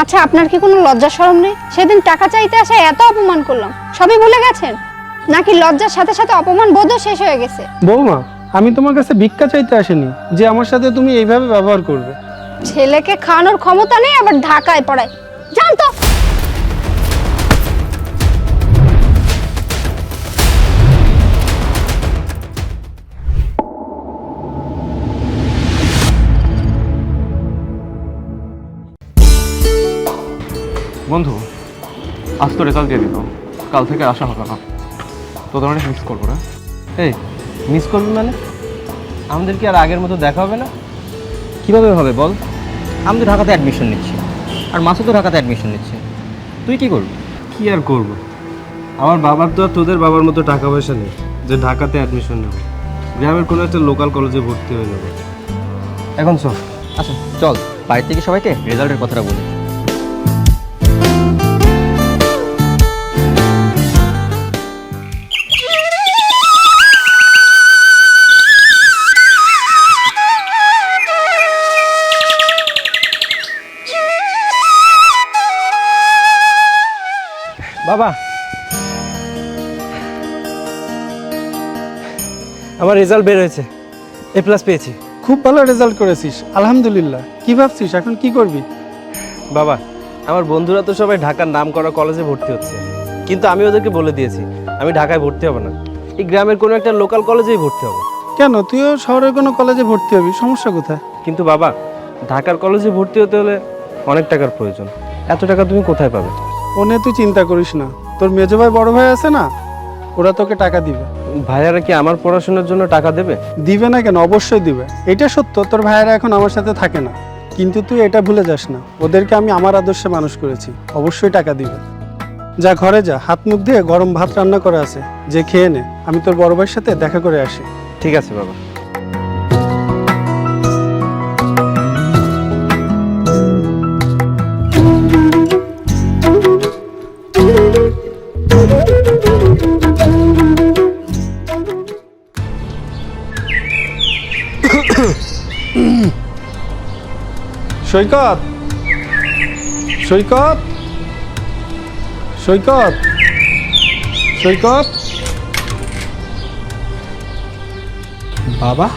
আচ্ছা আপনার কি কোনো লজ্জা সরম নেই? সেদিন টাকা চাইতে আসা এত অপমান করলাম। সবই ভুলে গেছেন? নাকি লজ্জার সাথে সাথে অপমান বোধ শেষ হয়ে গেছে? বৌমা আমি তোমার কাছে ভিক্ষা চাইতে আসিনি। যে আমার সাথে তুমি এইভাবে ব্যবহার করবে। ছেলেকে খাওয়ানোর ক্ষমতা নেই আবার ঢাকায় পড়ায়। জান বন্ধু আজ তো রেজাল্ট দিয়ে দিল। কাল থেকে আসা হবে না। তোদের অনেক মিস করব না? এই মিস করবি মানে? আমাদের কি আর আগের মতো দেখা হবে না? কীভাবে হবে বল? আমি তো ঢাকাতে অ্যাডমিশন নিচ্ছি। আর মাসও তো ঢাকাতে অ্যাডমিশন নিচ্ছে। তুই কি করবি? কি আর করব? আমার বাবার তো আর তোদের বাবার মতো টাকা পয়সা নেই যে ঢাকাতে অ্যাডমিশন নেবে। গ্রামের কোনো একটা লোকাল কলেজে ভর্তি হয়ে যাবে এখন চল আচ্ছা চল বাড়ি থেকে সবাইকে রেজাল্টের কথাটা বলি। আমার রেজাল্ট বের হয়েছে। এ প্লাস পেয়েছি। খুব ভালো রেজাল্ট করেছিস আলহামদুলিল্লাহ। কি ভাবছিস এখন কি করবি? বাবা আমার বন্ধুরা তো সবাই ঢাকার নাম করা কলেজে ভর্তি হচ্ছে। কিন্তু আমি ওদেরকে বলে দিয়েছি আমি ঢাকায় ভর্তি হব না। এই গ্রামের কোনো একটা লোকাল কলেজেই ভর্তি হব। কেন? তুইও শহরের কোনো কলেজে ভর্তি হবি সমস্যা কোথায়? কিন্তু বাবা ঢাকার কলেজে ভর্তি হতে হলে অনেক টাকার প্রয়োজন। এত টাকা তুমি কোথায় পাবে? ও নিয়ে তুই চিন্তা করিস না। তোর মেজো ভাই বড় ভাই আছে না? ওরা তোকে টাকা দিবে। ভাইয়ারা কি আমার পড়াশোনার জন্য টাকা দেবে? দিবে না কেন? অবশ্যই দিবে। এটা সত্য তোর ভাইয়ারা এখন আমার সাথে থাকে না। কিন্তু তুই এটা ভুলে যাস না। ওদেরকে আমি আমার আদর্শে মানুষ করেছি। অবশ্যই টাকা দিবে। যা ঘরে যা হাত মুখ দিয়ে গরম ভাত রান্না করা আছে। যে খেয়ে নে। আমি তোর বড় ভাইয়ের সাথে দেখা করে আসি। ঠিক আছে বাবা। সৈকত। সৈকত। সৈকত। সৈকত। বাবা।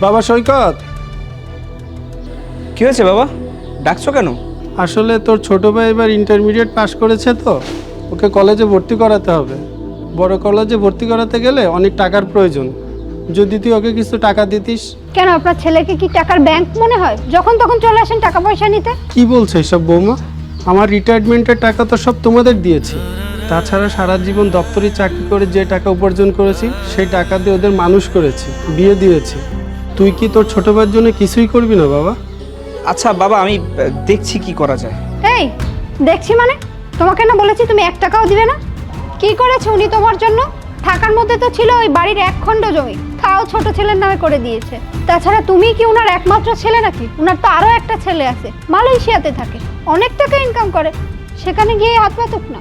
বাবা সৈকত। কি হয়েছে বাবা? ডাকছো কেন? আসলে তোর ছোট ভাই এবার ইন্টারমিডিয়েট পাশ করেছে তো। ওকে কলেজে ভর্তি করাতে হবে। বড় কলেজে ভর্তি করাতে গেলে অনেক টাকার প্রয়োজন। যদি তুই ওকে কিছু টাকা দিতিস? কেন আপনার ছেলেকে কি টাকার ব্যাংক মনে হয়? যখন তখন চলে আসেন টাকা পয়সা নিতে? কি বলছো এসব বৌমা? আমার রিটায়ারমেন্টের টাকা তো সব তোমাদের দিয়েছি। তাছাড়া সারা জীবন দপ্তরি চাকরি করে যে টাকা উপার্জন করেছি সেই টাকা দিয়ে ওদের মানুষ করেছি বিয়ে দিয়েছি। তুই কি তোর ছোট ভাইয়ের জন্য কিছুই করবি না বাবা? আচ্ছা বাবা আমি আহ, দেখছি কি করা যায়। এই দেখছি মানে? তোমাকে না বলেছি তুমি এক টাকাও দিবে না? কি করেছে উনি তোমার জন্য? থাকার মধ্যে তো ছিল ওই বাড়ির এক খণ্ড জমি। তাও ছোট ছেলের নামে করে দিয়েছে। তাছাড়া তুমি কি ওনার একমাত্র ছেলে নাকি? ওনার তো আরও একটা ছেলে আছে মালয়েশিয়াতে থাকে। অনেক টাকা ইনকাম করে। সেখানে গিয়ে হাত পাতুক না।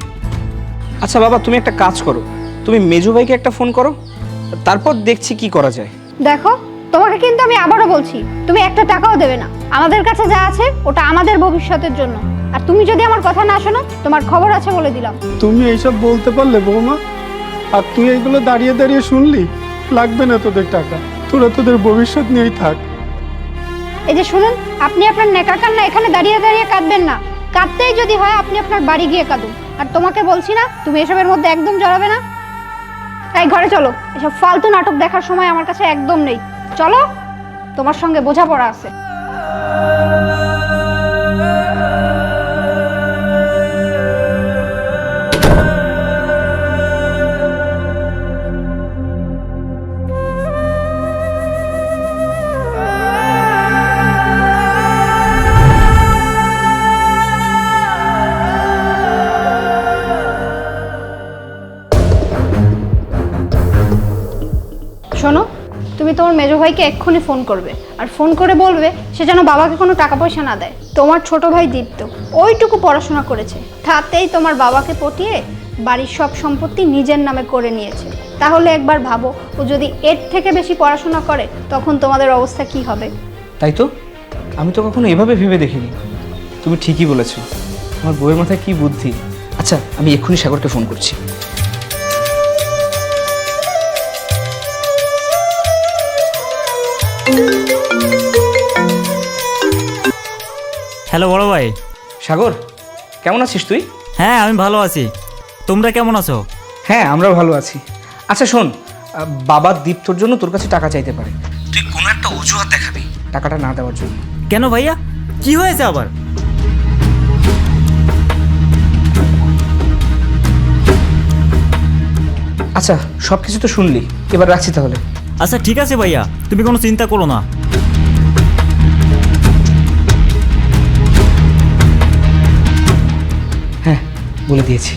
আচ্ছা বাবা তুমি একটা কাজ করো। তুমি মেজু ভাইকে একটা ফোন করো। তারপর দেখছি কি করা যায়। দেখো তোমাকে কিন্তু আমি আবারও বলছি তুমি একটা টাকাও দেবে না। আমাদের কাছে যা আছে ওটা আমাদের ভবিষ্যতের জন্য। আর তুমি যদি আমার কথা না শোনো তোমার খবর আছে বলে দিলাম। তুমি এইসব বলতে পারলে বৌমা আর তুই এইগুলো দাঁড়িয়ে দাঁড়িয়ে শুনলি? লাগবে না তোদের টাকা। তোরা তোদের ভবিষ্যৎ নিয়েই থাক। এই যে শুনুন, আপনি আপনার নেকা কান্না এখানে দাঁড়িয়ে দাঁড়িয়ে কাঁদবেন না। কাঁদতেই যদি হয়, আপনি আপনার বাড়ি গিয়ে কাঁদুন। আর তোমাকে বলছি না, তুমি এসবের মধ্যে একদম জড়াবে না। তাই ঘরে চলো, এসব ফালতু নাটক দেখার সময় আমার কাছে একদম নেই। চলো, তোমার সঙ্গে বোঝাপড়া আছে। তুমি তোমার মেজো ভাইকে এক্ষুনি ফোন করবে। আর ফোন করে বলবে সে যেন বাবাকে কোনো টাকা পয়সা না দেয়। তোমার ছোট ভাই দীপ্ত, ওইটুকু পড়াশোনা করেছে। তাতেই তোমার বাবাকে পটিয়ে বাড়ির সব সম্পত্তি নিজের নামে করে নিয়েছে। তাহলে একবার ভাবো, ও যদি এর থেকে বেশি পড়াশোনা করে, তখন তোমাদের অবস্থা কি হবে? তাই তো? আমি তো কখনো এভাবে ভেবে দেখিনি। তুমি ঠিকই বলেছ। আমার বউয়ের মাথায় কি বুদ্ধি? আচ্ছা আমি এক্ষুনি সাগরকে ফোন করছি। হ্যালো বড় ভাই। সাগর কেমন আছিস তুই? হ্যাঁ আমি ভালো আছি। তোমরা কেমন আছো? হ্যাঁ আমরা ভালো আছি। আচ্ছা শোন বাবার দীপ্তর জন্য তোর কাছে টাকা চাইতে পারে। তুই কোনো একটা অজুহাত দেখাবি টাকাটা না দেওয়ার জন্য। কেন ভাইয়া? কি হয়েছে আবার? আচ্ছা সব কিছু তো শুনলি। এবার রাখছি তাহলে। আচ্ছা ঠিক আছে ভাইয়া। তুমি কোনো চিন্তা করো না। বলে দিয়েছি।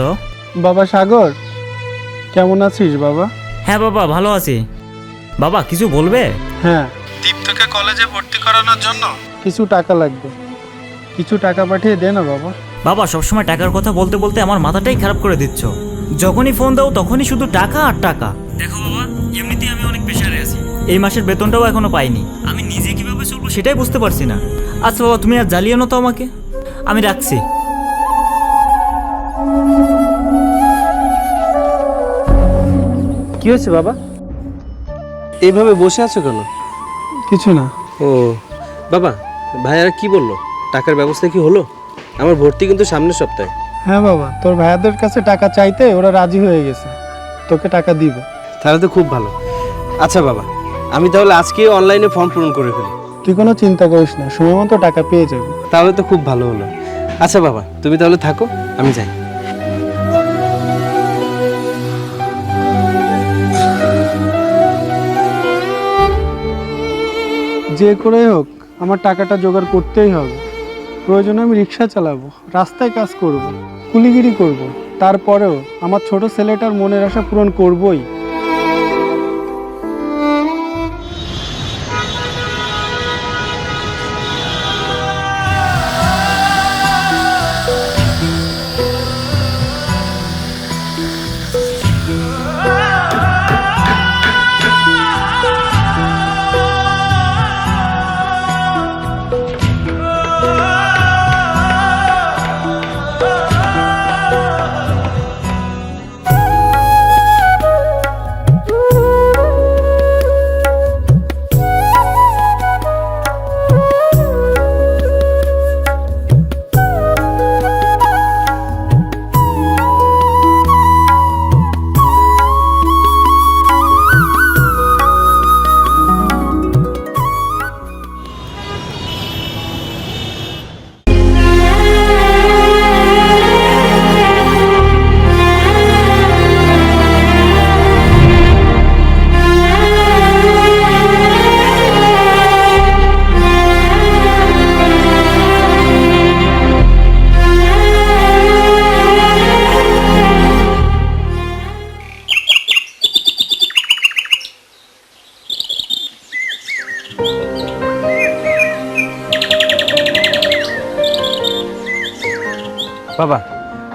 হ্যালো। বাবা সাগর কেমন আছিস বাবা? হ্যাঁ বাবা ভালো আছি। বাবা কিছু বলবে? হ্যাঁ। দীপ্তকে কলেজে ভর্তি করানোর জন্য? কিছু টাকা লাগবে। কিছু টাকা পাঠিয়ে দে না বাবা। বাবা সবসময় টাকার কথা বলতে বলতে আমার মাথাটাই খারাপ করে দিচ্ছ। যখনই ফোন দাও তখনই শুধু টাকা আর টাকা। দেখো বাবা এমনিতেই আমি অনেক প্রেশারে আছি। এই মাসের বেতনটাও এখনও পাইনি। আমি নিজে কীভাবে চলবো সেটাই বুঝতে পারছি না। আচ্ছা বাবা তুমি আর জ্বালিয়ে না তো আমাকে। আমি রাখছি। কি হয়েছে বাবা? এইভাবে বসে আছো কেন? কিছু না। ও বাবা ভাইয়ারা কি বলল? টাকার ব্যবস্থা কি হলো? আমার ভর্তি কিন্তু সামনের সপ্তাহে। হ্যাঁ বাবা তোর ভাইয়াদের কাছে টাকা চাইতে ওরা রাজি হয়ে গেছে। তোকে টাকা দিবে। তাহলে তো খুব ভালো। আচ্ছা বাবা আমি তাহলে আজকে অনলাইনে ফর্ম পূরণ করে ফেলি। তুই কোনো চিন্তা করিস না সময় মতো টাকা পেয়ে যাবি। তাহলে তো খুব ভালো হলো। আচ্ছা বাবা তুমি তাহলে থাকো আমি যাই। যে করেই হোক, আমার টাকাটা জোগাড় করতেই হবে। প্রয়োজনে আমি রিক্সা চালাবো, রাস্তায় কাজ করব, কুলিগিরি করব। তারপরেও আমার ছোট ছেলেটার মনের আশা পূরণ করবই।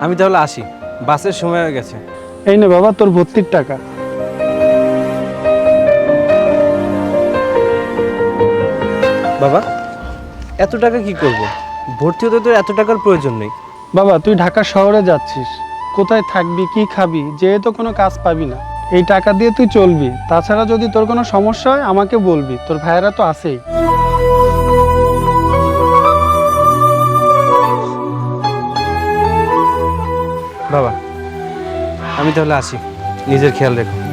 আমি তাহলে আসি। বাসের সময় হয়ে গেছে। এই নে বাবা তোর ভর্তির টাকা। বাবা এত টাকা কি করব? ভর্তি হতে তোর এত টাকার প্রয়োজন নেই। বাবা তুই ঢাকা শহরে যাচ্ছিস। কোথায় থাকবি কি খাবি যেহেতু কোনো কাজ পাবি না। এই টাকা দিয়ে তুই চলবি। তাছাড়া যদি তোর কোনো সমস্যা হয় আমাকে বলবি। তোর ভাইয়েরা তো আছেই। বাবা আমি তাহলে আসি। নিজের খেয়াল রেখো।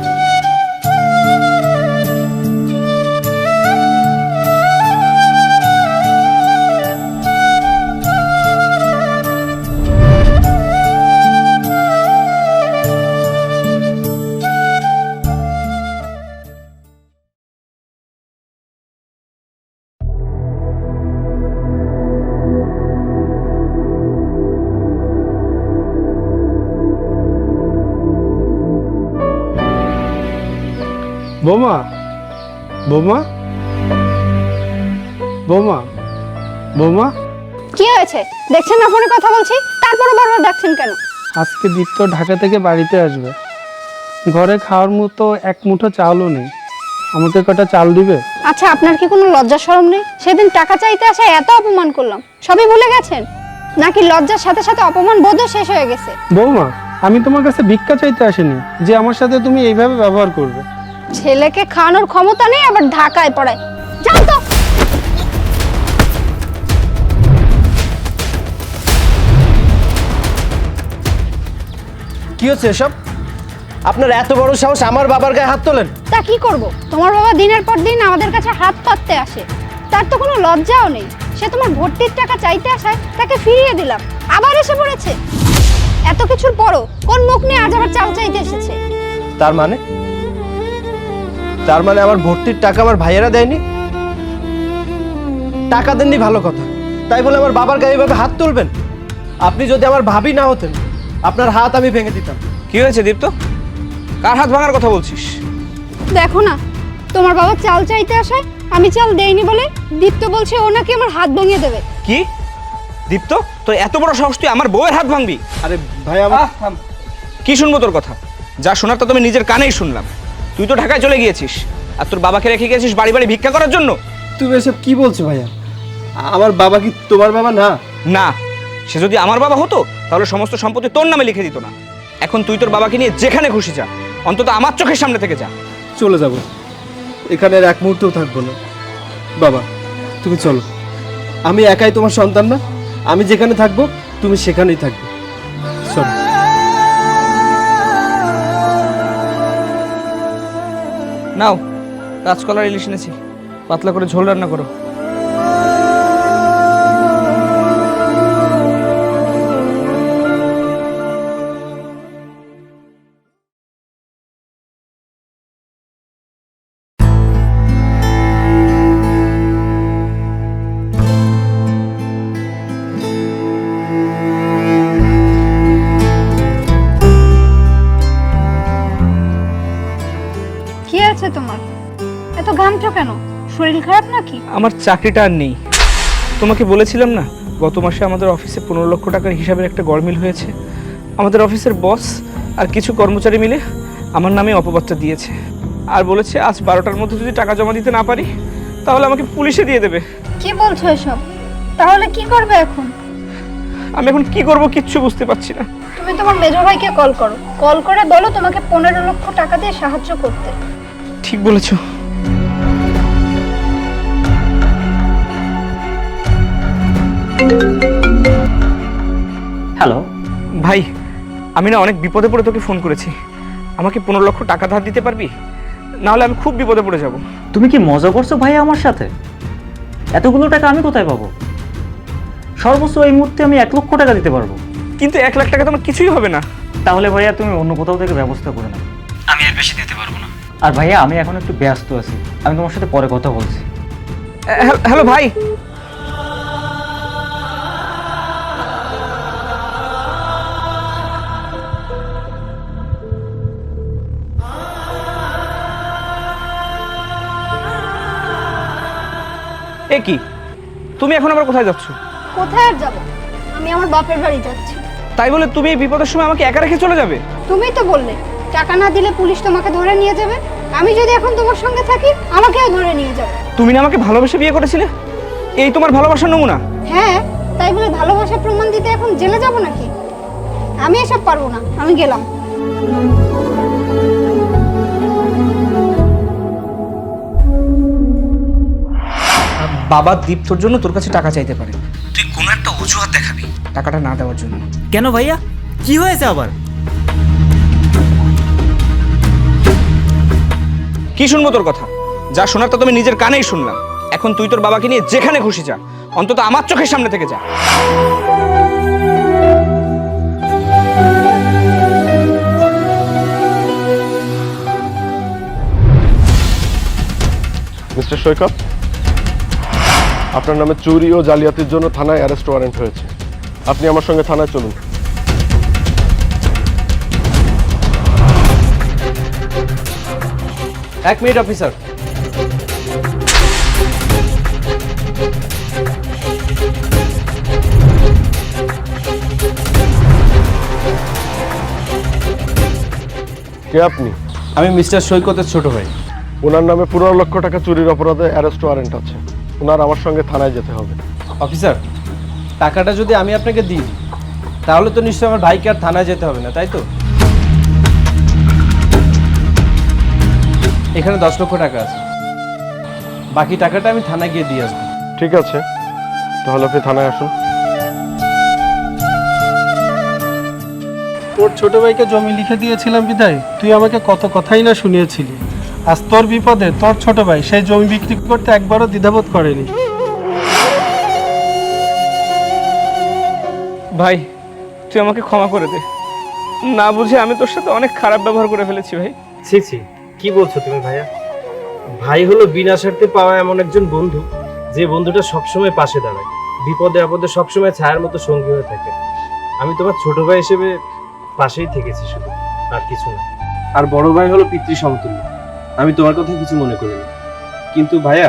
বৌমা? বৌমা? বৌমা? বৌমা? কি হয়েছে? দেখছেন না ফোনে কথা বলছি? তারপরে বারবার ডাকছেন কেন? আজকে দীপ্ত ঢাকা থেকে বাড়িতে আসবে। ঘরে খাওয়ার মতো এক মুঠো চালও নেই। আমাকে কটা চাল দিবে? আচ্ছা আপনার কি কোনো লজ্জা শরম নেই? সেদিন টাকা চাইতে আসে এত অপমান করলাম। সবই ভুলে গেছেন? নাকি লজ্জার সাথে সাথে অপমান বোধও শেষ হয়ে গেছে? বৌমা আমি তোমার কাছে ভিক্ষা চাইতে আসিনি যে আমার সাথে তুমি এইভাবে ব্যবহার করবে। ছেলেকে খাওয়ানোর ক্ষমতা নেই আবার ঢাকায় পড়ায়। যাও তো। কি হচ্ছে এসব? আপনার এত বড় সাহস আমার বাবার গায়ে হাত তোলেন? তা কি করব? তোমার বাবা দিনের পর দিন আমাদের কাছে হাত পাততে আসে। তার তো কোনো লজ্জাও নেই। সে তোমার ভর্তির টাকা চাইতে আসায় তাকে ফিরিয়ে দিলাম। আবার এসে পড়েছে। এত কিছুর পরও কোন মুখ নিয়ে আজ আবার চাল চাইতে এসেছে? তার মানে? তার মানে আমার ভর্তির টাকা আমার ভাইয়েরা দেয়নি? টাকা দেননি ভালো কথা। তাই বলে আমার বাবার গায়ে এভাবে হাত তুলবেন? আপনি যদি আমার ভাবি না হতেন আপনার হাত আমি ভেঙে দিতাম। কি হয়েছে দীপ্ত? কার হাত ভাঙার কথা বলছিস? দেখো না তোমার বাবা চাল চাইতে আসায় আমি চাল দেইনি বলে দীপ্ত বলছে ও নাকি আমার হাত ভেঙে দেবে। কি? দীপ্ত তোর এত বড় সাহস তুই আমার বউয়ের হাত ভাঙবি? আরে ভাই আমার কি শুনব তোর কথা? যা শোনার তো তুমি নিজের কানেই শুনলাম। তুই তো ঢাকায় চলে গিয়েছিস। আর তোর বাবাকে রেখে গেছিস বাড়ি বাড়ি ভিক্ষা করার জন্য? তুমি এসব কি বলছো ভাইয়া? আমার বাবা কি তোমার বাবা না? না সে যদি আমার বাবা হতো তাহলে সমস্ত সম্পত্তি তোর নামে লিখে দিত না। এখন তুই তোর বাবাকে নিয়ে যেখানে খুশি যা অন্তত আমার চোখের সামনে থেকে যা। চলে যাব। এখানে আর এক মুহূর্তও থাকব না। বাবা তুমি চলো। আমি একাই তোমার সন্তান না। আমি যেখানে থাকব তুমি সেখানেই থাকবে। চলো। নাও কাঁচকলার ইলিশ এনেছি। পাতলা করে ঝোল রান্না করো। তোমার? এত ঘামছো কেন? শরীর খারাপ নাকি? আমার চাকরিটা আর নেই। তোমাকে বলেছিলাম না গত মাসে আমাদের অফিসে পনেরো লক্ষ টাকার হিসাবের একটা গরমিল হয়েছে। আমাদের অফিসের বস আর কিছু কর্মচারী মিলে আমার নামে অপবাদটা দিয়েছে। আর বলেছে আজ বারোটার মধ্যে যদি টাকা জমা দিতে না পারি তাহলে আমাকে পুলিশে দিয়ে দেবে। কি বলছো এসব? তাহলে কি করবে এখন? আমি এখন কি করব কিচ্ছু বুঝতে পারছি না। তুমি তোমার মেজো ভাইকে কল করো। কল করে বলো তোমাকে পনেরো লক্ষ টাকা দিয়ে সাহায্য করতে। ঠিক বলেছ। হ্যালো। ভাই আমি না অনেক বিপদে পড়ে তোকে ফোন করেছি। আমাকে পনেরো লক্ষ টাকা ধার দিতে পারবি? নাহলে আমি খুব বিপদে পড়ে যাব। তুমি কি মজা করছ ভাই আমার সাথে? এতগুলো টাকা আমি কোথায় পাবো? সর্বোচ্চ এই মুহূর্তে আমি এক লক্ষ টাকা দিতে পারব। কিন্তু এক লাখ টাকা তোমার কিছুই হবে না। তাহলে ভাইয়া তুমি অন্য কোথাও থেকে ব্যবস্থা করে নাও। আমি আর বেশি দিতে পারব না। আর ভাইয়া আমি এখন একটু ব্যস্ত আছি। আমি তোমার সাথে পরে কথা বলছি। হ্যালো- ভাই। এ কি? তুমি এখন আবার কোথায় যাচ্ছ? কোথায় আর যাব? আমি আমার বাপের বাড়ি যাচ্ছি। তাই বলে তুমি এই বিপদের সময় আমাকে একা রেখে চলে যাবে? তুমিই তো বললে টাকা না দিলে পুলিশ তোমাকে ধরে নিয়ে যাবে। আমি যদি এখন তোমার সঙ্গে থাকি আমাকেও ধরে নিয়ে যাবে। তুমি না আমাকে ভালোবেসে বিয়ে করেছিলে? এই তোমার ভালোবাসার নমুনা? হ্যাঁ তাই বলে ভালোবাসা প্রমাণ দিতে এখন জেলে যাব নাকি? আমি এসব পারব না আমি গেলাম। বাবা দীপ্তর জন্য তোর কাছে টাকা চাইতে পারে। তুই কোনো একটা অজুহাত দেখাবি। টাকাটা না দেওয়ার জন্য। কেন ভাইয়া? কি হয়েছে আবার? কি শুনব তোর কথা? যা শোনার তো তুমি নিজের কানেই শুনলাম। এখন তুই তোর বাবাকে নিয়ে যেখানে খুশি যা। অন্তত আমার চোখের সামনে থেকে যা। মিস্টার সৈকত, আপনার নামে চুরি ও জালিয়াতির জন্য থানায় অ্যারেস্ট ওয়ারেন্ট হয়েছে। আপনি আমার সঙ্গে থানায় চলুন। এক মিনিট অফিসার। কে আপনি? আমি মিস্টার সৈকতের ছোট ভাই। ওনার নামে পনেরো লক্ষ টাকা চুরির অপরাধে অ্যারেস্ট ওয়ারেন্ট আছে। ওনার আমার সঙ্গে থানায় যেতে হবে। অফিসার টাকাটা যদি আমি আপনাকে দিই তাহলে তো নিশ্চয়ই আমার ভাইকে আর থানায় যেতে হবে না তাই তো? এখানে দশ লক্ষ টাকা আছে। বাকি টাকাটা আমি থানায় গিয়ে দিয়ে আসব। ঠিক আছে। তাহলে আপনি থানায় আসুন। তোর ছোট ভাইকে জমি লিখে দিয়েছিলাম বিদায়। তুই আমাকে কত কথাই না শুনিয়েছিলি। আজ তোর বিপদে তোর ছোট ভাই সেই জমি বিক্রি করতে একবারও দ্বিধাবোধ করেনি। ভাই তুই আমাকে ক্ষমা করে দে। না বুঝে আমি তোর সাথে অনেক খারাপ ব্যবহার করে ফেলেছি ভাই। ছি ছি। কি বলছো তুমি ভাইয়া? ভাই হলো বিনা স্বার্থে পাওয়া এমন একজন বন্ধু যে বন্ধুটা সবসময় পাশে দাঁড়ায় বিপদে আপদে সবসময় ছায়ার মতো সঙ্গী হয়ে থাকে। আমি তোমার ছোট ভাই হিসেবে পাশেই থেকেছি শুধু আর কিছু না। আর বড় ভাই হলো পিতৃ সমতুল্য আমি তোমার কথা কিছু মনে করিনি কিন্তু ভাইয়া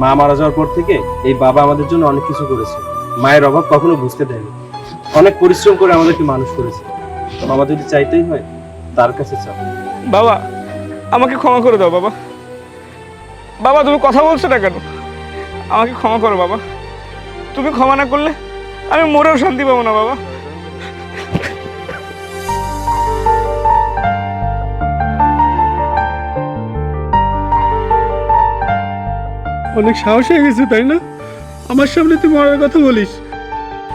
মা মারা যাওয়ার পর থেকে এই বাবা আমাদের জন্য অনেক কিছু করেছে। মায়ের অভাব কখনো বুঝতে দেয়নি। অনেক পরিশ্রম করে আমাদেরকে মানুষ করেছে। বাবা যদি চাইতেই হয় তার কাছে চাও বাবা আমাকে ক্ষমা করে দাও বাবা। বাবা তুমি কথা বলছো না কেন? আমাকে ক্ষমা করো বাবা। তুমি ক্ষমা না করলে আমি মরেও শান্তি পাবো না বাবা। অনেক সাহস হয়ে গেছে তাই না? আমার সামনে তুই মরার কথা বলিস।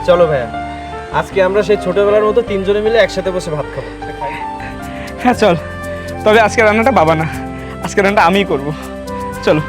চলো ভাইয়া আজকে আমরা সেই ছোটবেলার মতো তিনজনে মিলে একসাথে বসে ভাত খাব। হ্যাঁ চল। তবে আজকে রান্নাটা বাবা না। আজকে রান্নাটা আমিই করব। চলো।